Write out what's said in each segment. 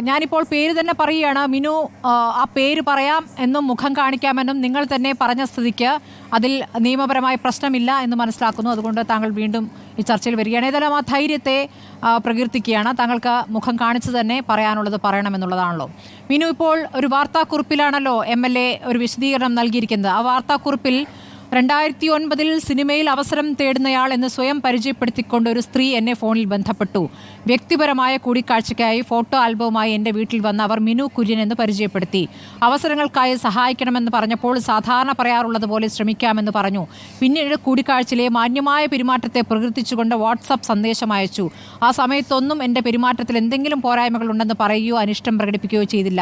ഞാനിപ്പോൾ പേര് തന്നെ പറയുകയാണ്. മിനു ആ, പേര് പറയാം എന്നും മുഖം കാണിക്കാമെന്നും നിങ്ങൾ തന്നെ പറഞ്ഞ സ്ഥിതിക്ക് അതിൽ നിയമപരമായ പ്രശ്നമില്ല എന്ന് മനസ്സിലാക്കുന്നു. അതുകൊണ്ട് താങ്കൾ വീണ്ടും ഈ ചർച്ചയിൽ വരികയാണ്. ഏതായാലും ആ ധൈര്യത്തെ പ്രകീർത്തിക്കുകയാണ്. താങ്കൾക്ക് മുഖം കാണിച്ചു തന്നെ പറയാനുള്ളത് പറയണമെന്നുള്ളതാണല്ലോ. മിനു ഇപ്പോൾ ഒരു വാർത്താക്കുറിപ്പിലാണല്ലോ എം എൽ എ ഒരു വിശദീകരണം നൽകിയിരിക്കുന്നത്. ആ വാർത്താക്കുറിപ്പിൽ രണ്ടായിരത്തി ഒൻപതിൽ സിനിമയിൽ അവസരം തേടുന്നയാൾ എന്ന് സ്വയം പരിചയപ്പെടുത്തിക്കൊണ്ട് ഒരു സ്ത്രീ എന്നെ ഫോണിൽ ബന്ധപ്പെട്ടു. വ്യക്തിപരമായ കൂടിക്കാഴ്ചയ്ക്കായി ഫോട്ടോ ആൽബവുമായി എന്റെ വീട്ടിൽ വന്ന അവർ മിനു കുര്യൻ എന്ന് പരിചയപ്പെടുത്തി. അവസരങ്ങൾക്കായി സഹായിക്കണമെന്ന് പറഞ്ഞപ്പോൾ സാധാരണ പറയാറുള്ളതുപോലെ ശ്രമിക്കാമെന്ന് പറഞ്ഞു. പിന്നീട് കൂടിക്കാഴ്ചയിലെ മാന്യമായ പെരുമാറ്റത്തെ പ്രകീർത്തിച്ചുകൊണ്ട് വാട്സപ്പ് സന്ദേശം അയച്ചു. ആ സമയത്തൊന്നും എന്റെ പെരുമാറ്റത്തിൽ എന്തെങ്കിലും പോരായ്മകൾ ഉണ്ടെന്ന് പറയുകയോ അനിഷ്ടം പ്രകടിപ്പിക്കുകയോ ചെയ്തില്ല.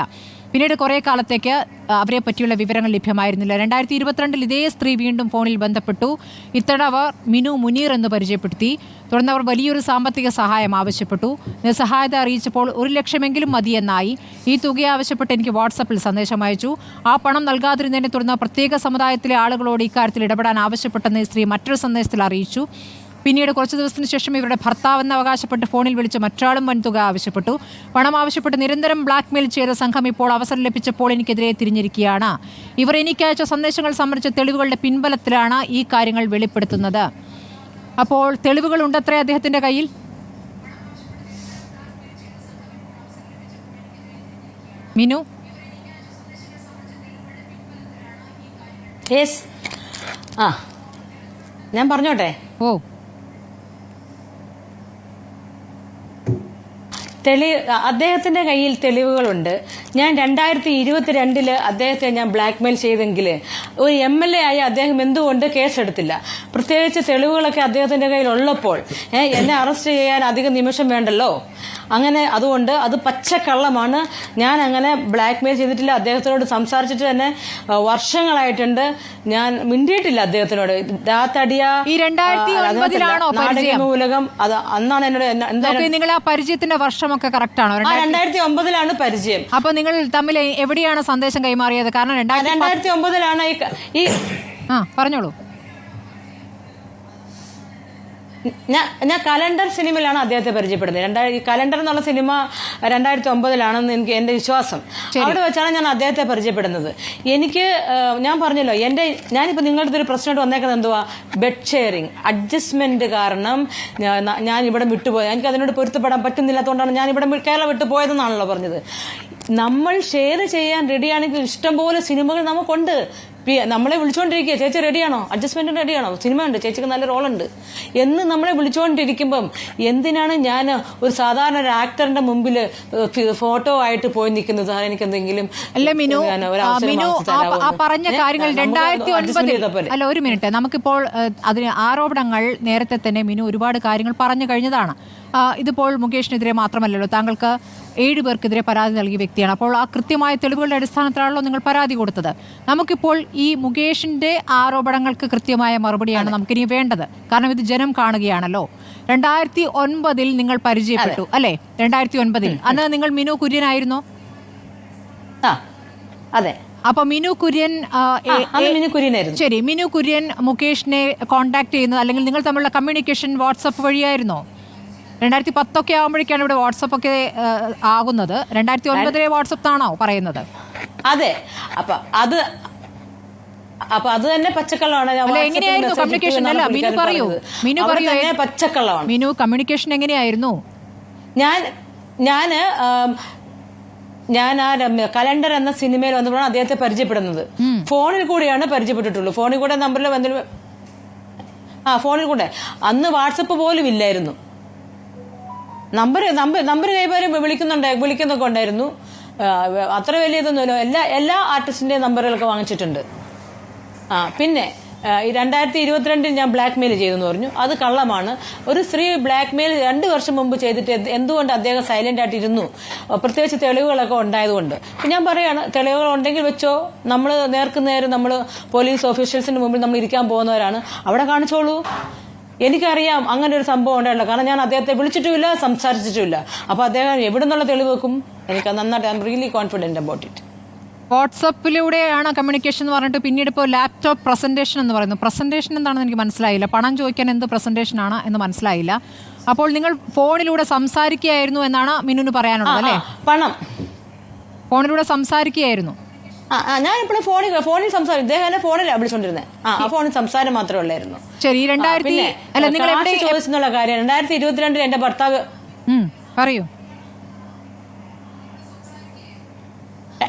പിന്നീട് കുറേ കാലത്തേക്ക് അവരെ പറ്റിയുള്ള വിവരങ്ങൾ ലഭ്യമായിരുന്നില്ല. രണ്ടായിരത്തി ഇരുപത്തിരണ്ടിൽ ഇതേ സ്ത്രീ വീണ്ടും ഫോണിൽ ബന്ധപ്പെട്ടു. ഇത്തവണ അവർ മിനു മുനീർ എന്ന് പരിചയപ്പെടുത്തി. തുടർന്ന് അവർ വലിയൊരു സാമ്പത്തിക സഹായം ആവശ്യപ്പെട്ടു. നിസ്സഹായത അറിയിച്ചപ്പോൾ ഒരു ലക്ഷമെങ്കിലും മതിയെന്നായി. ഈ തുക ആവശ്യപ്പെട്ട് എനിക്ക് വാട്സപ്പിൽ സന്ദേശം അയച്ചു. ആ പണം നൽകാതിരുന്നതിനെ തുടർന്ന് പ്രത്യേക സമുദായത്തിലെ ആളുകളോട് ഇക്കാര്യത്തിൽ ഇടപെടാൻ ആവശ്യപ്പെട്ടെന്ന് സ്ത്രീ മറ്റൊരു സന്ദേശത്തിൽ അറിയിച്ചു. പിന്നീട് കുറച്ച് ദിവസത്തിന് ശേഷം ഇവരുടെ ഭർത്താവെന്ന് അവകാശപ്പെട്ട് ഫോണിൽ വിളിച്ച് മറ്റാളും വൻതുക ആവശ്യപ്പെട്ടു. പണം ആവശ്യപ്പെട്ട് നിരന്തരം ബ്ലാക്ക്മെയിൽ ചെയ്ത സംഘം ഇപ്പോൾ അവസരം ലഭിച്ചപ്പോൾ എനിക്കെതിരെ തിരിഞ്ഞിരിക്കുകയാണ്. ഇവർ എനിക്ക് അയച്ച സന്ദേശങ്ങൾ സംബന്ധിച്ച തെളിവുകളുടെ പിൻബലത്തിലാണ് ഈ കാര്യങ്ങൾ വെളിപ്പെടുത്തുന്നത്. അപ്പോൾ തെളിവുകളുണ്ടത്രേ അദ്ദേഹത്തിന്റെ കയ്യിൽ? മിനു? യെസ്. ആ ഞാൻ പറഞ്ഞോട്ടെ? ഓ. തെളി അദ്ദേഹത്തിന്റെ കയ്യിൽ തെളിവുകളുണ്ട്. ഞാൻ രണ്ടായിരത്തി ഇരുപത്തിരണ്ടിൽ അദ്ദേഹത്തെ ഞാൻ ബ്ലാക്ക്മെയിൽ ചെയ്തെങ്കിൽ ഒരു എം എൽ എ ആയി അദ്ദേഹം എന്തുകൊണ്ട് കേസെടുത്തില്ല? പ്രത്യേകിച്ച് തെളിവുകളൊക്കെ അദ്ദേഹത്തിന്റെ കയ്യിൽ ഉള്ളപ്പോൾ എന്നെ അറസ്റ്റ് ചെയ്യാൻ അധികം നിമിഷം വേണ്ടല്ലോ? അങ്ങനെ അതുകൊണ്ട് അത് പച്ചക്കള്ളമാണ്. ഞാൻ അങ്ങനെ ബ്ലാക്ക് മെയിൽ ചെയ്തിട്ടില്ല. അദ്ദേഹത്തിനോട് സംസാരിച്ചിട്ട് തന്നെ വർഷങ്ങളായിട്ടുണ്ട്. ഞാൻ മിണ്ടിയിട്ടില്ല അദ്ദേഹത്തിനോട്. ദാത്തടിയ ഈ രണ്ടായിരത്തി ഒൻപതിലാണോ? മൂലകം അത് അന്നാണ് എന്നോട് എന്നെ- എന്താ നിങ്ങൾ ആ പരിചയത്തിന്റെ വർഷമൊക്കെ കറക്റ്റ് ആണോ? രണ്ടായിരത്തി ഒമ്പതിലാണ് പരിചയം. അപ്പൊ നിങ്ങൾ തമ്മിൽ എവിടെയാണ് സന്ദേശം കൈമാറിയത്? കാരണം രണ്ടായിരത്തി ഒമ്പതിലാണ് ഈ ഈ ആ പറഞ്ഞോളൂ. ഞാൻ ഞാൻ കലണ്ടർ സിനിമയിലാണ് അദ്ദേഹത്തെ പരിചയപ്പെടുന്നത്. രണ്ടായിരം കലണ്ടർ എന്നുള്ള സിനിമ രണ്ടായിരത്തി ഒമ്പതിലാണെന്ന് എനിക്ക് എന്റെ വിശ്വാസം. അവിടെ വെച്ചാണ് ഞാൻ അദ്ദേഹത്തെ പരിചയപ്പെടുന്നത്. എനിക്ക് ഞാൻ പറഞ്ഞല്ലോ എന്റെ ഞാനിപ്പോൾ നിങ്ങളുടെ ഒരു പ്രശ്നമായിട്ട് വന്നേക്കുന്നത് എന്തുവാ? Bed sharing. അഡ്ജസ്റ്റ്മെന്റ് കാരണം ഞാൻ- ഇവിടെ വിട്ടുപോയത് എനിക്ക് അതിനോട് പൊരുത്തപ്പെടാൻ പറ്റുന്നില്ലാത്തതുകൊണ്ടാണ് ഞാൻ ഇവിടെ കേരളം വിട്ടു പോയതെന്നാണല്ലോ പറഞ്ഞത്. നമ്മൾ ഷെയർ ചെയ്യാൻ റെഡിയാണെങ്കിൽ ഇഷ്ടംപോലെ സിനിമകൾ നമുക്കുണ്ട്. നമ്മളെ വിളിച്ചുകൊണ്ടിരിക്കുക ചേച്ചി റെഡിയാണോ അഡ്ജസ്റ്റ്മെന്റ് റെഡിയാണോ സിനിമ ഉണ്ട്. ചേച്ചിക്ക് നല്ല റോളുണ്ട് എന്ന് നമ്മളെ വിളിച്ചുകൊണ്ടിരിക്കുമ്പം എന്തിനാണ് ഞാൻ ഒരു സാധാരണ ഒരു ആക്ടറിന്റെ മുമ്പിൽ ഫോട്ടോ ആയിട്ട് പോയി നിൽക്കുന്നത്? എനിക്ക് എന്തെങ്കിലും അല്ല മിനു മിനു ആ? പറഞ്ഞ കാര്യങ്ങൾ രണ്ടായിരത്തി ഒൻപതിൽ? അല്ല ഒരു മിനിറ്റ്. നമുക്കിപ്പോൾ അതിന് ആരോപണങ്ങൾ നേരത്തെ തന്നെ മിനു ഒരുപാട് കാര്യങ്ങൾ പറഞ്ഞു കഴിഞ്ഞതാണ്. ഇതിപ്പോൾ മുകേഷിനെതിരെ മാത്രമല്ലല്ലോ താങ്കൾക്ക് ഏഴ് പേർക്കെതിരെ പരാതി നൽകിയ വ്യക്തിയാണ്. അപ്പോൾ ആ കൃത്യമായ തെളിവുകളുടെ അടിസ്ഥാനത്തിലാണല്ലോ നിങ്ങൾ പരാതി കൊടുത്തത്. നമുക്കിപ്പോൾ ഈ മുകേഷിന്റെ ആരോപണങ്ങൾക്ക് കൃത്യമായ മറുപടിയാണ് നമുക്കിനി വേണ്ടത്. കാരണം ഇത് ജനം കാണുകയാണല്ലോ. രണ്ടായിരത്തി ഒൻപതിൽ നിങ്ങൾ പരിചയപ്പെട്ടു അല്ലേ? രണ്ടായിരത്തി ഒൻപതിൽ അന്ന് നിങ്ങൾ മിനു കുര്യനായിരുന്നു? അതെ. അപ്പൊ മിനു കുര്യൻ ശരി മിനു കുര്യൻ മുകേഷിനെ കോണ്ടാക്ട് ചെയ്യുന്നത് അല്ലെങ്കിൽ നിങ്ങൾ തമ്മിലുള്ള കമ്മ്യൂണിക്കേഷൻ വാട്സപ്പ് വഴിയായിരുന്നോ? രണ്ടായിരത്തി പത്തൊക്കെ ആകുമ്പോഴേക്കാണ് ഇവിടെ വാട്സപ്പ് ഒക്കെ ആകുന്നത്. രണ്ടായിരത്തി ഒൻപതിലെ വാട്സപ്പ് ആണോ പറയുന്നത്? അതെ. അപ്പൊ അത് അപ്പൊ അത് തന്നെ പച്ചക്കള്ളമാണ് എങ്ങനെയായിരുന്നു കമ്മ്യൂണിക്കേഷൻ അല്ല മിനു പറയൂ. മിനു പറയൂ പച്ചക്കള്ളമാണ് മിനു കമ്മ്യൂണിക്കേഷൻ എങ്ങനെയായിരുന്നു? ഞാൻ ഞാൻ ഞാൻ ആ കലണ്ടർ എന്ന സിനിമയിൽ വന്നപ്പോഴാണ് അദ്ദേഹത്തെ പരിചയപ്പെടുന്നത്. ഫോണിൽ കൂടിയാണ് പരിചയപ്പെട്ടിട്ടുള്ളൂ. ഫോണിൽ കൂടെ നമ്പറിൽ വന്നിട്ട് ആ ഫോണിൽ കൂടെ. അന്ന് വാട്സപ്പ് പോലും ഇല്ലായിരുന്നു. നമ്പർ നമ്പർ നമ്പർ കൈകാര്യം വിളിക്കുന്നുണ്ട് വിളിക്കുന്നൊക്കെ ഉണ്ടായിരുന്നു. അത്ര വലിയതൊന്നുമില്ല. എല്ലാ എല്ലാ ആർട്ടിസ്റ്റിന്റെയും നമ്പറുകളൊക്കെ വാങ്ങിച്ചിട്ടുണ്ട്. ആ പിന്നെ ഈ രണ്ടായിരത്തി ഇരുപത്തിരണ്ടിൽ ഞാൻ ബ്ലാക്ക് മെയിൽ ചെയ്തെന്ന് പറഞ്ഞു. അത് കള്ളമാണ്. ഒരു സ്ത്രീ ബ്ലാക്ക് മെയിൽ രണ്ട് വർഷം മുമ്പ് ചെയ്തിട്ട് എന്ത് എന്തുകൊണ്ട് അദ്ദേഹം സൈലന്റ് ആയിട്ട് ഇരുന്നു പ്രത്യേകിച്ച് തെളിവുകളൊക്കെ ഉണ്ടായതുകൊണ്ട്. ഞാൻ പറയാണ് തെളിവുകൾ ഉണ്ടെങ്കിൽ വെച്ചോ. നമ്മൾ നേർക്ക് നമ്മൾ പോലീസ് ഓഫീഷ്യൽസിന് മുമ്പിൽ നമ്മൾ ഇരിക്കാൻ പോകുന്നവരാണ്. അവിടെ കാണിച്ചോളൂ. എനിക്കറിയാം അങ്ങനെ ഒരു സംഭവം ഉണ്ടല്ലോ കാരണം ഞാൻ അദ്ദേഹത്തെ വിളിച്ചിട്ടുമില്ല സംസാരിച്ചിട്ടുമില്ല. അപ്പൊ അദ്ദേഹം എവിടെ നിന്നുള്ള തെളിവ് വെക്കും? എനിക്ക് നന്നായിട്ട് I'm really confident about it വാട്സപ്പിലൂടെയാണ് communication എന്ന് പറഞ്ഞിട്ട് പിന്നീട് ഇപ്പോൾ ലാപ്ടോപ്പ് പ്രസന്റേഷൻ എന്ന് പറയുന്നു. പ്രസന്റേഷൻ എന്താണെന്ന് എനിക്ക് മനസ്സിലായില്ല. പണം ചോദിക്കാൻ എന്ത് പ്രസന്റേഷൻ ആണ് എന്ന് മനസ്സിലായില്ല. അപ്പോൾ നിങ്ങൾ ഫോണിലൂടെ സംസാരിക്കുകയായിരുന്നു എന്നാണ് മിന്നു പറയാനുള്ളത് അല്ലേ? പണം. ഫോണിലൂടെ സംസാരിക്കുകയായിരുന്നു. ഞാൻ എപ്പോഴും ഫോണിൽ ഫോണിൽ സംസാരിക്കും ഇദ്ദേഹം എന്നെ ഫോണിൽ വിളിച്ചോണ്ടിരുന്നത് ആ ആ ഫോണിൽ സംസാരം മാത്രമേ ഉള്ളായിരുന്നു. ശരി രണ്ടായിരത്തി അല്ല നിങ്ങൾ എവിടെ ചോദിച്ചെന്നുള്ള കാര്യം. രണ്ടായിരത്തി ഇരുപത്തിരണ്ടിൽ എന്റെ ഭർത്താവ് പറയൂ.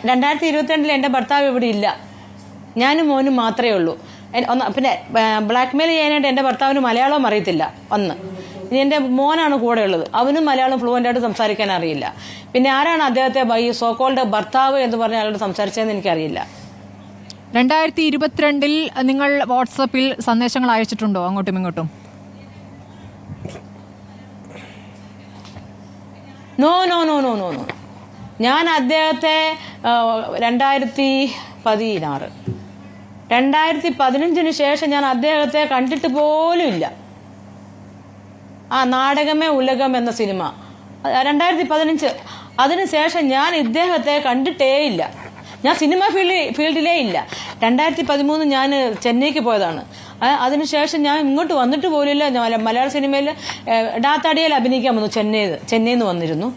രണ്ടായിരത്തി ഇരുപത്തിരണ്ടിൽ എന്റെ ഭർത്താവ് ഇവിടെ ഇല്ല. ഞാനും മോനും മാത്രമേ ഉള്ളൂ. ഒന്ന് പിന്നെ ബ്ലാക്ക്മെയിൽ ചെയ്യാനായിട്ട് എന്റെ ഭർത്താവിന് മലയാളം അറിയത്തില്ല. ഒന്ന്. ഇനി എന്റെ മോനാണ് കൂടെ ഉള്ളത്. അവനും മലയാളം ഫ്ലുവന്റ് ആയിട്ട് സംസാരിക്കാൻ അറിയില്ല. പിന്നെ ആരാണ് അദ്ദേഹത്തെ ഈ സോക്കോളുടെ ഭർത്താവ് എന്ന് പറഞ്ഞ ആളോട് സംസാരിച്ചതെന്ന് എനിക്കറിയില്ല. രണ്ടായിരത്തി ഇരുപത്തിരണ്ടിൽ നിങ്ങൾ വാട്സപ്പിൽ സന്ദേശങ്ങൾ അയച്ചിട്ടുണ്ടോ അങ്ങോട്ടും ഇങ്ങോട്ടും? No no no no no no ഞാൻ അദ്ദേഹത്തെ രണ്ടായിരത്തി പതിനാറ് രണ്ടായിരത്തി പതിനഞ്ചിന് ശേഷം ഞാൻ അദ്ദേഹത്തെ കണ്ടിട്ട് പോലും ഇല്ല. ആ നാടകമേ ഉലകം എന്ന സിനിമ. രണ്ടായിരത്തി പതിനഞ്ച് അതിനുശേഷം ഞാൻ ഇദ്ദേഹത്തെ കണ്ടിട്ടേ ഇല്ല. ഞാൻ സിനിമ ഫീൽഡ് ഫീൽഡിലേ ഇല്ല. രണ്ടായിരത്തി പതിമൂന്ന് ഞാൻ ചെന്നൈക്ക് പോയതാണ്. അതിനുശേഷം ഞാൻ ഇങ്ങോട്ട് വന്നിട്ട് പോലില്ല മലയാള സിനിമയിൽ ഡാത്താടിയിൽ അഭിനയിക്കാൻ വന്നു. ചെന്നൈ ചെന്നൈയിൽ നിന്ന് വന്നിരുന്നു.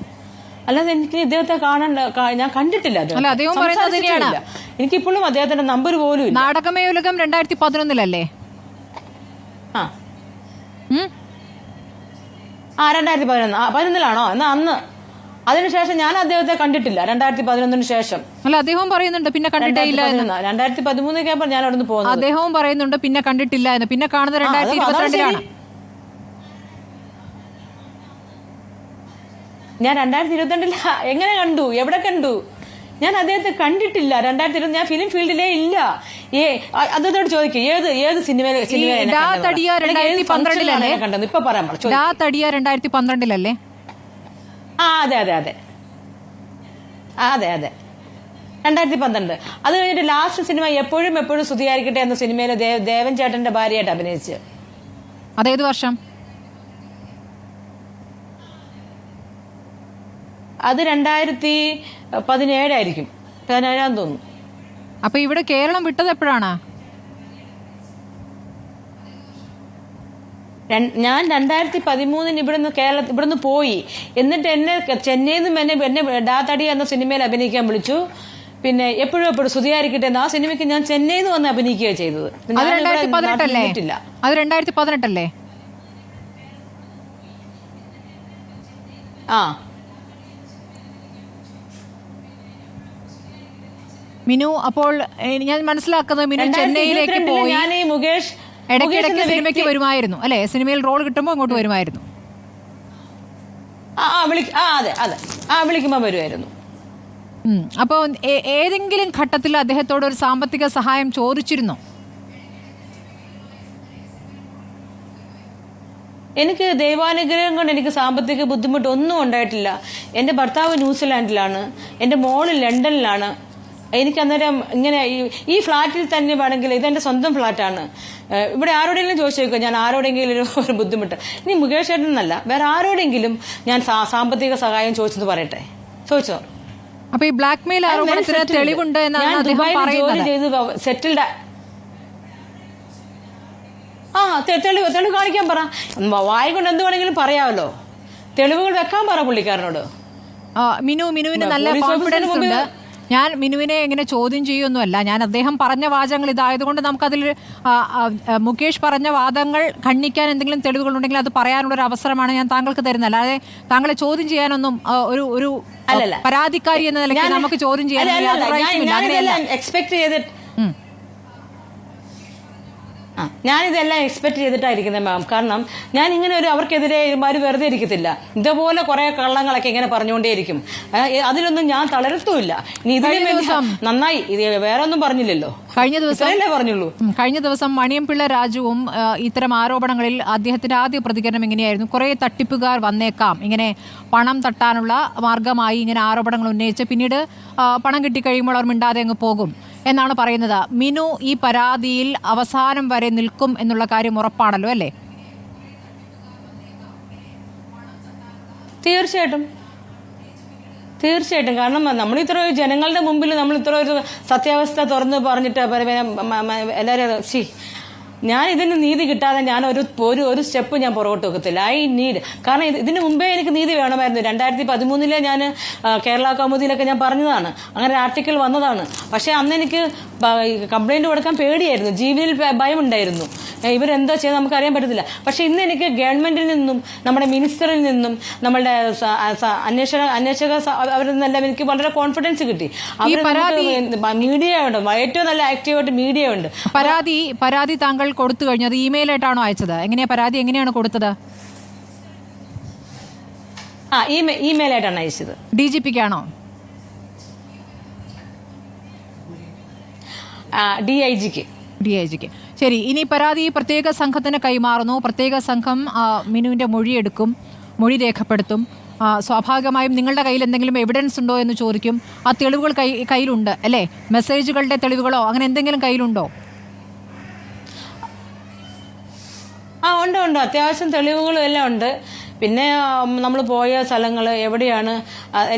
അല്ലാതെ എനിക്ക് ഇദ്ദേഹത്തെ കാണണ്ട ഞാൻ കണ്ടിട്ടില്ല. എനിക്കിപ്പോഴും അദ്ദേഹത്തിന്റെ നമ്പർ പോലും നാടകമേയുലകം രണ്ടായിരത്തി പതിനൊന്നിലല്ലേ ആ? ആ രണ്ടായിരത്തി പതിനൊന്ന് പതിനൊന്നിലാണോ? എന്നാ അന്ന്. അതിനുശേഷം ഞാൻ അദ്ദേഹത്തെ കണ്ടിട്ടില്ല. രണ്ടായിരത്തി പതിനൊന്നിന് ശേഷം. അല്ല അദ്ദേഹം പറയുന്നുണ്ട് പിന്നെ കണ്ടിട്ടില്ല രണ്ടായിരത്തി പതിമൂന്നൊക്കെ ആയപ്പോൾ ഞാൻ അവിടെ പോകുന്നു പോകുന്നത്. അദ്ദേഹവും പറയുന്നുണ്ട് പിന്നെ കണ്ടിട്ടില്ല എന്ന്. പിന്നെ കാണുന്നത് രണ്ടായിരത്തി ഇരുപത്തിരണ്ടിലാണ് ഞാൻ രണ്ടായിരത്തി ഇരുപത്തിരണ്ടിൽ എങ്ങനെ കണ്ടു? എവിടെ കണ്ടു? ഞാൻ അദ്ദേഹത്തെ കണ്ടിട്ടില്ല. രണ്ടായിരത്തി ഇരുപത് ഞാൻ ഫിലിം ഫീൽഡിലേ ഇല്ല. ഏ അദ്ദേഹത്തോട് ചോദിക്കും ഏത് ഏത് സിനിമയിലെ കണ്ടത്? ഇപ്പൊ പറയാൻ തടിയ രണ്ടായിരത്തി പന്ത്രണ്ടിലല്ലേ? ആ അതെ അതെ അതെ. അതെ അതെ. രണ്ടായിരത്തി പന്ത്രണ്ട്. അത് കഴിഞ്ഞിട്ട് ലാസ്റ്റ് സിനിമ എപ്പോഴും എപ്പോഴും സ്തുതിയായിരിക്കട്ടെ എന്ന സിനിമയിലെ ദേവ് ദേവൻ ചേട്ടന്റെ ഭാര്യയായിട്ട് അഭിനയിച്ചു. അതേത് വർഷം? അത് രണ്ടായിരത്തി പതിനേഴായിരിക്കും പതിനേഴാം തോന്നുന്നു. അപ്പൊ ഇവിടെ കേരളം വിട്ടത് എപ്പോഴാണ്? ഞാൻ രണ്ടായിരത്തി പതിമൂന്നിന് ഇവിടുന്ന് കേരള ഇവിടുന്ന് പോയി. എന്നിട്ട് എന്നെ ചെന്നൈയിൽ നിന്നും എന്നെ എന്നെ ഡാതടി എന്ന സിനിമയിൽ അഭിനയിക്കാൻ വിളിച്ചു. പിന്നെ എപ്പോഴും എപ്പോഴും സ്തുതിയായിരിക്കട്ടെ എന്ന് ആ സിനിമയ്ക്ക് ഞാൻ ചെന്നൈയിൽ നിന്ന് വന്ന് അഭിനയിക്കുകയാണ് ചെയ്തത്. അത് രണ്ടായിരത്തി പതിനെട്ടല്ലേ? ആ. മിനു അപ്പോൾ ഞാൻ മനസ്സിലാക്കുന്നത് മിനു ചെന്നൈയിലേക്ക് പോയി. ഞാൻ ഈ മുകേഷ് ഇടയ്ക്കിടയ്ക്ക് സിനിമയ്ക്ക് വരുമായിരുന്നു. അല്ലെ? സിനിമയിൽ റോൾ കിട്ടുമ്പോൾ അങ്ങോട്ട് വരുമായിരുന്നു. ആ ആ വിളി ആ അതെ അതെ. ആ വിളിക്കുമ്പോൾ വരുമായിരുന്നു. അപ്പോൾ ഏതെങ്കിലും ഘട്ടത്തിൽ അദ്ദേഹത്തോട് ഒരു സാമ്പത്തിക സഹായം ചോദിച്ചിരുന്നോ? എനിക്ക് ദൈവാനുഗ്രഹം കൊണ്ട് എനിക്ക് സാമ്പത്തിക ബുദ്ധിമുട്ടൊന്നും ഉണ്ടായിട്ടില്ല. എന്റെ ഭർത്താവ് ന്യൂസിലാൻഡിലാണ്. എന്റെ മോൾ ലണ്ടനിലാണ്. എനിക്ക് അന്നേരം ഇങ്ങനെ ഈ- ഈ ഫ്ലാറ്റിൽ തന്നെ വേണമെങ്കിൽ ഇതെന്റെ സ്വന്തം ഫ്ലാറ്റാണ്. ഇവിടെ ആരോടെങ്കിലും ചോദിച്ചു നോക്കുക ഞാൻ ആരോടെങ്കിലും ഒരു ബുദ്ധിമുട്ട്. ഇനി മുകേഷ് ചേട്ടൻ എന്നല്ല വേറെ ആരോടെങ്കിലും ഞാൻ സാമ്പത്തിക സഹായം ചോദിച്ചെന്ന് പറയട്ടെ. ചോദിച്ചോ? അപ്പൊ ഈ ബ്ലാക്ക് മെയിൽ തെളിവുണ്ട് ഞാൻ ദുബായിൽ ജോലി ചെയ്ത് സെറ്റിൽഡ് ആ. തെളിവ് തെളിവ് കാണിക്കാൻ പറ. വായ കൊണ്ട് എന്ത് വേണമെങ്കിലും പറയാമല്ലോ. തെളിവുകൾ വെക്കാൻ പറ പുള്ളിക്കാരനോട്. മിനു മിനുവിന് നല്ല കോൺഫിഡൻസ് ഉണ്ട്. ഞാൻ മിനുവിനെ എങ്ങനെ ചോദ്യം ചെയ്യൊന്നുമല്ല ഞാൻ അദ്ദേഹം പറഞ്ഞ വാചകങ്ങൾ ഇതായതുകൊണ്ട് നമുക്കതിൽ മുകേഷ് പറഞ്ഞ വാദങ്ങൾ ഖണ്ഡിക്കാൻ എന്തെങ്കിലും തെളിവുകളുണ്ടെങ്കിൽ അത് പറയാനുള്ള ഒരു അവസരമാണ് ഞാൻ താങ്കൾക്ക് തരുന്നത്. അല്ലാതെ താങ്കളെ ചോദ്യം ചെയ്യാനൊന്നും ഒരു ഒരു. പരാതിക്കാരി എന്ന നിലയ്ക്ക് നമുക്ക് ചോദ്യം ചെയ്യാൻ എക്സ്പെക്ട് അല്ല, യാതൊരു അല്ല, റൈറ്റ്സും ഞാൻ- ഇല്ല അങ്ങനെയല്ല ഞാനിതെല്ലാം എക്സ്പെക്ട് ചെയ്തിട്ട് ഉം. ആ ഞാനിതെല്ലാം എക്സ്പെക്ട് ചെയ്തിട്ടായിരിക്കുന്നത് മാം കാരണം ഞാൻ ഇങ്ങനെ ഒരു അവർക്കെതിരെ ഇവന്മാര് വെറുതെ ഇരിക്കത്തില്ല. ഇതുപോലെ കുറെ കള്ളങ്ങളൊക്കെ ഇങ്ങനെ പറഞ്ഞുകൊണ്ടേയിരിക്കും. അതിലൊന്നും ഞാൻ തളരത്തുമില്ല. ഇനി ഇതിലും ദിവസം- നന്നായി ഇത് വേറെ ഒന്നും പറഞ്ഞില്ലല്ലോ. കഴിഞ്ഞ ദിവസം പറഞ്ഞുള്ളൂ. കഴിഞ്ഞ ദിവസം മണിയംപിള്ള രാജുവും ഇത്തരം ആരോപണങ്ങളിൽ അദ്ദേഹത്തിന്റെ ആദ്യ പ്രതികരണം ഇങ്ങനെയായിരുന്നു. കുറേ തട്ടിപ്പുകാർ വന്നേക്കാം. ഇങ്ങനെ പണം തട്ടാനുള്ള മാർഗമായി ഇങ്ങനെ ആരോപണങ്ങൾ ഉന്നയിച്ച് പിന്നീട് പണം പണം കിട്ടിക്കഴിയുമ്പോൾ അവർ മിണ്ടാതെ അങ്ങ് പോകും. എന്നാണ് പറയുന്നത്. മിനു ഈ പരാതിയിൽ അവസാനം വരെ നിൽക്കും എന്നുള്ള കാര്യം ഉറപ്പാണല്ലോ അല്ലേ? തീർച്ചയായിട്ടും. തീർച്ചയായിട്ടും. കാരണം നമ്മൾ ഇത്ര ജനങ്ങളുടെ മുമ്പിൽ നമ്മൾ ഇത്ര ഒരു സത്യാവസ്ഥ തുറന്ന് പറഞ്ഞിട്ട് എല്ലാവരും ശി ഞാൻ ഇതിന് നീതി കിട്ടാതെ ഞാൻ ഒരു ഒരു ഒരു സ്റ്റെപ്പ് ഞാൻ പുറകോട്ട് വെക്കത്തില്ല. I need. കാരണം ഇത് ഇതിന് മുമ്പേ എനിക്ക് നീതി വേണമായിരുന്നു. രണ്ടായിരത്തി പതിമൂന്നിലെ ഞാൻ കേരള കൗമുദിയിലൊക്കെ ഞാൻ പറഞ്ഞതാണ്. അങ്ങനെ ഒരു ആർട്ടിക്കിൾ വന്നതാണ്. പക്ഷേ അന്ന് എനിക്ക് കംപ്ലൈന്റ് കൊടുക്കാൻ പേടിയായിരുന്നു. ജീവനിൽ ഭയം ഉണ്ടായിരുന്നു ഇവരെന്താ ഇവരെന്തോ ചെയ്ത് നമുക്ക് അറിയാൻ പറ്റത്തില്ല. പക്ഷെ ഇന്ന് എനിക്ക് ഗവൺമെന്റിൽ നിന്നും നമ്മുടെ മിനിസ്റ്ററിൽ നിന്നും നമ്മുടെ അന്വേഷണ അന്വേഷക അവരിൽ നിന്നെല്ലാം എനിക്ക് വളരെ കോൺഫിഡൻസ് കിട്ടി. അവർ മീഡിയ ഉണ്ട്. ഏറ്റവും നല്ല ആക്റ്റീവായിട്ട് മീഡിയ ഉണ്ട്. പരാതി പരാതി താങ്കൾ കൊടുത്തു കഴിഞ്ഞു. അത് ഇമെയിൽ ആയിട്ടാണോ അയച്ചത്? എങ്ങനെയാ പരാതി എങ്ങനെയാണ് കൊടുത്തത്? ആ ഇമെയിൽ ആയിട്ടാണ് അയച്ചത്. ഡി ജി പിക്കാണോ ഡി ഐ ജിക്ക് ഡി ഐ ജിക്ക് ശരി ഇനി പരാതി പ്രത്യേക സംഘത്തിന് കൈമാറുന്നു. പ്രത്യേക സംഘം മിനുവിന്റെ മൊഴിയെടുക്കും മൊഴി രേഖപ്പെടുത്തും. സ്വാഭാവികമായും നിങ്ങളുടെ കയ്യിൽ എന്തെങ്കിലും എവിഡൻസ് ഉണ്ടോ എന്ന് ചോദിക്കും. ആ തെളിവുകൾ കൈ കയ്യിലുണ്ട് അല്ലേ? മെസ്സേജുകളുടെ തെളിവുകളോ അങ്ങനെ എന്തെങ്കിലും കയ്യിലുണ്ടോ? ആ ഉണ്ട് ഉണ്ട്. അത്യാവശ്യം തെളിവുകളും എല്ലാം ഉണ്ട്. പിന്നെ നമ്മൾ പോയ സ്ഥലങ്ങൾ എവിടെയാണ്?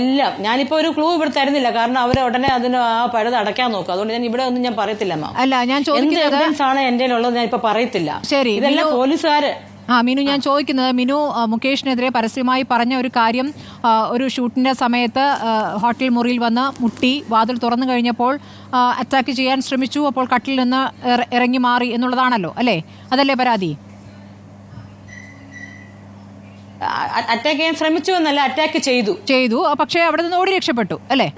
എല്ലാം. ഞാനിപ്പോൾ ഒരു ക്ലൂ ഇവിടെ തരുന്നില്ല. കാരണം അവർ ഉടനെ അതിന് ആ പഴുത് അടയ്ക്കാൻ നോക്കും. അതുകൊണ്ട് ഞാൻ ഇവിടെ ഒന്നും ഞാൻ പറയത്തില്ല അല്ല ഞാൻ എന്ത് എവിഡൻസ് ആണ് എന്റെ ഉള്ളത് ഞാൻ ഇപ്പൊ പറയത്തില്ല. ശരി, ഇതെല്ലാം പോലീസുകാര്. ആ മിനു ഞാൻ ചോദിക്കുന്നത് മിനു മുകേഷിനെതിരെ പരസ്യമായി പറഞ്ഞ ഒരു കാര്യം ഒരു ഷൂട്ടിന്റെ സമയത്ത് ഹോട്ടൽ മുറിയിൽ വന്ന് മുട്ടി വാതിൽ തുറന്നു കഴിഞ്ഞപ്പോൾ അറ്റാക്ക് ചെയ്യാൻ ശ്രമിച്ചു. അപ്പോൾ കട്ടിൽ നിന്ന് ഇറങ്ങി മാറി എന്നുള്ളതാണല്ലോ അല്ലേ? അതല്ലേ പരാതി? അറ്റാക്ക് ചെയ്യാൻ ശ്രമിച്ചു എന്നല്ല അറ്റാക്ക് ചെയ്തു. ചെയ്തു. പക്ഷെ അവിടെ നിന്ന് ഓടി രക്ഷപ്പെട്ടു അല്ലേ?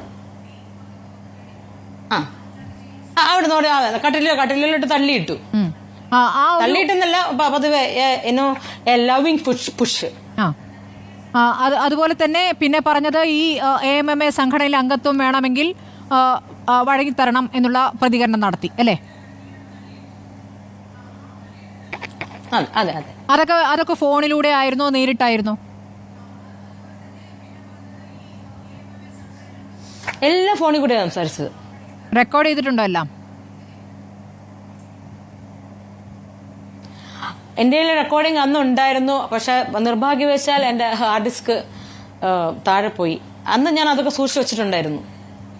ആ. അവിടെ നിന്ന് കട്ടിലോ കട്ടിലോട്ട് തള്ളിയിട്ടു. തള്ളിയിട്ടെന്നല്ല പതുവെ എന്നോ ലവിങ് പുഷ് പുഷ് അതുപോലെ തന്നെ പിന്നെ പറഞ്ഞത് ഈ എ എം എം എ സംഘടനയിൽ അംഗത്വം വേണമെങ്കിൽ വഴങ്ങിത്തരണം എന്നുള്ള പ്രതികരണം നടത്തി അല്ലേ? അതെ അതെ. അതെ അതൊക്കെ അതൊക്കെ ഫോണിലൂടെ ആയിരുന്നോ നേരിട്ടായിരുന്നോ? എല്ലാ ഫോണിൽ കൂടെ സംസാരിച്ചത്. റെക്കോർഡ് ചെയ്തിട്ടുണ്ടോ എല്ലാം? എന്റെ കയ്യിൽ റെക്കോർഡിംഗ് അന്ന് ഉണ്ടായിരുന്നു പക്ഷെ നിർഭാഗ്യവശാൽ എന്റെ ഹാർഡ് ഡിസ്ക് താഴെ പോയി. അന്ന് ഞാൻ അതൊക്കെ സൂക്ഷിച്ചു വെച്ചിട്ടുണ്ടായിരുന്നു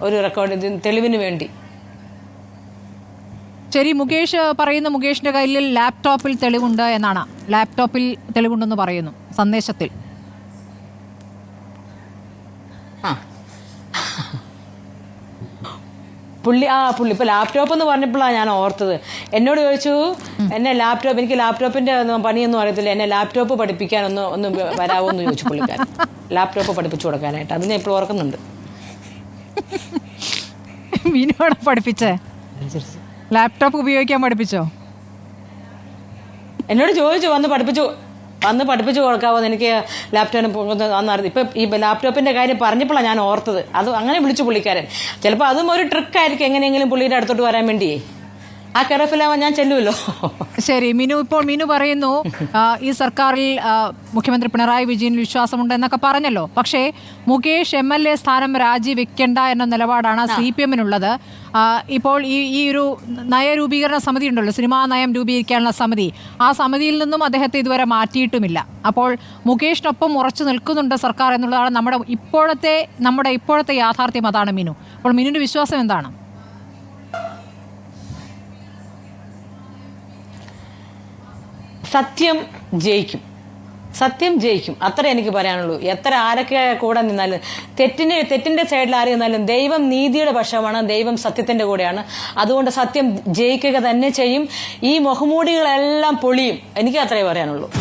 ഒരു റെക്കോർഡ് തെളിവിന് വേണ്ടി. ശരി മുകേഷ് പറയുന്ന മുകേഷിന്റെ കയ്യിൽ ലാപ്ടോപ്പിൽ തെളിവുണ്ട് എന്നാണ്. ലാപ്ടോപ്പിൽ തെളിവുണ്ടെന്ന് പറയുന്നു സന്ദേശത്തിൽ. പുള്ളി ആ പുള്ളി ഇപ്പൊ ലാപ്ടോപ്പ് എന്ന് പറഞ്ഞപ്പോഴാണ് ഞാൻ ഓർത്തത്. എന്നോട് ചോദിച്ചു എന്നെ ലാപ്ടോപ്പ് എനിക്ക് ലാപ്ടോപ്പിന്റെ ഒന്നും പണിയൊന്നും അറിയത്തില്ല. എന്നെ ലാപ്ടോപ്പ് പഠിപ്പിക്കാൻ ഒന്ന് ഒന്ന് വരാവോ എന്ന് ചോദിച്ചു പുള്ളിക്കാരൻ. ലാപ്ടോപ്പ് പഠിപ്പിച്ചു കൊടുക്കാനായിട്ട്. അത് ഞാൻ ഇപ്പോൾ ഓർക്കുന്നുണ്ട് മീനോടെ പഠിപ്പിച്ചേ? ലാപ്ടോപ്പ് ഉപയോഗിക്കാൻ പഠിപ്പിച്ചോ? എന്നോട് ചോദിച്ചു വന്ന് പഠിപ്പിച്ചു വന്ന് പഠിപ്പിച്ചു കൊടുക്കാവോ എനിക്ക് ലാപ്ടോപ്പിന് അന്ന് അറിയാം ഇപ്പൊ ഈ ലാപ്ടോപ്പിന്റെ കാര്യം പറഞ്ഞപ്പോഴാണ് ഞാൻ ഓർത്തത്. അത് അങ്ങനെ വിളിച്ചു പുള്ളിക്കാരൻ. ചിലപ്പോൾ അതും ഒരു ട്രിക്കായിരിക്കും എങ്ങനെയെങ്കിലും പുള്ളിയുടെ അടുത്തോട്ട് വരാൻ വേണ്ടിയേ. ആ കിടപ്പിലാവാൻ ഞാൻ ചെല്ലുമല്ലോ ശരി മിനു ഇപ്പോൾ മിനു പറയുന്നു ആ, ഈ സർക്കാരിൽ ആ, മുഖ്യമന്ത്രി പിണറായി വിജയൻ വിശ്വാസമുണ്ട് എന്നൊക്കെ പറഞ്ഞല്ലോ. പക്ഷേ മുകേഷ് എം എൽ എ സ്ഥാനം രാജിവെക്കേണ്ട എന്ന നിലപാടാണ് സി പി എമ്മിനുള്ളത്. ഇപ്പോൾ ഈ ഈ ഒരു നയരൂപീകരണ സമിതി ഉണ്ടല്ലോ സിനിമാ നയം രൂപീകരിക്കാനുള്ള സമിതി. ആ സമിതിയിൽ നിന്നും അദ്ദേഹത്തെ ഇതുവരെ മാറ്റിയിട്ടുമില്ല. അപ്പോൾ മുകേഷിനൊപ്പം ഉറച്ചു നിൽക്കുന്നുണ്ട് സർക്കാർ എന്നുള്ളതാണ് നമ്മുടെ ഇപ്പോഴത്തെ നമ്മുടെ ഇപ്പോഴത്തെ യാഥാർത്ഥ്യം അതാണ് മിനു. അപ്പോൾ മിനുവിന്റെ വിശ്വാസം എന്താണ്? സത്യം ജയിക്കും. സത്യം ജയിക്കും. അത്ര എനിക്ക് പറയാനുള്ളൂ. എത്ര ആരൊക്കെ കൂടെ നിന്നാലും തെറ്റിന് തെറ്റിന്റെ സൈഡിൽ ആര് നിന്നാലും ദൈവം നീതിയുടെ പക്ഷമാണ് ദൈവം സത്യത്തിന്റെ കൂടെയാണ്. അതുകൊണ്ട് സത്യം ജയിക്കുക തന്നെ ചെയ്യും. ഈ മുഖമൂടികളെല്ലാം പൊളിയും. എനിക്ക് അത്രേ പറയാനുള്ളൂ.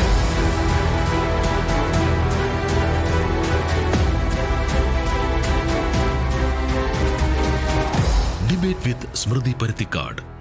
ഡിബേറ്റ് വിത്ത് സ്മൃതി പരുത്തിക്കാട്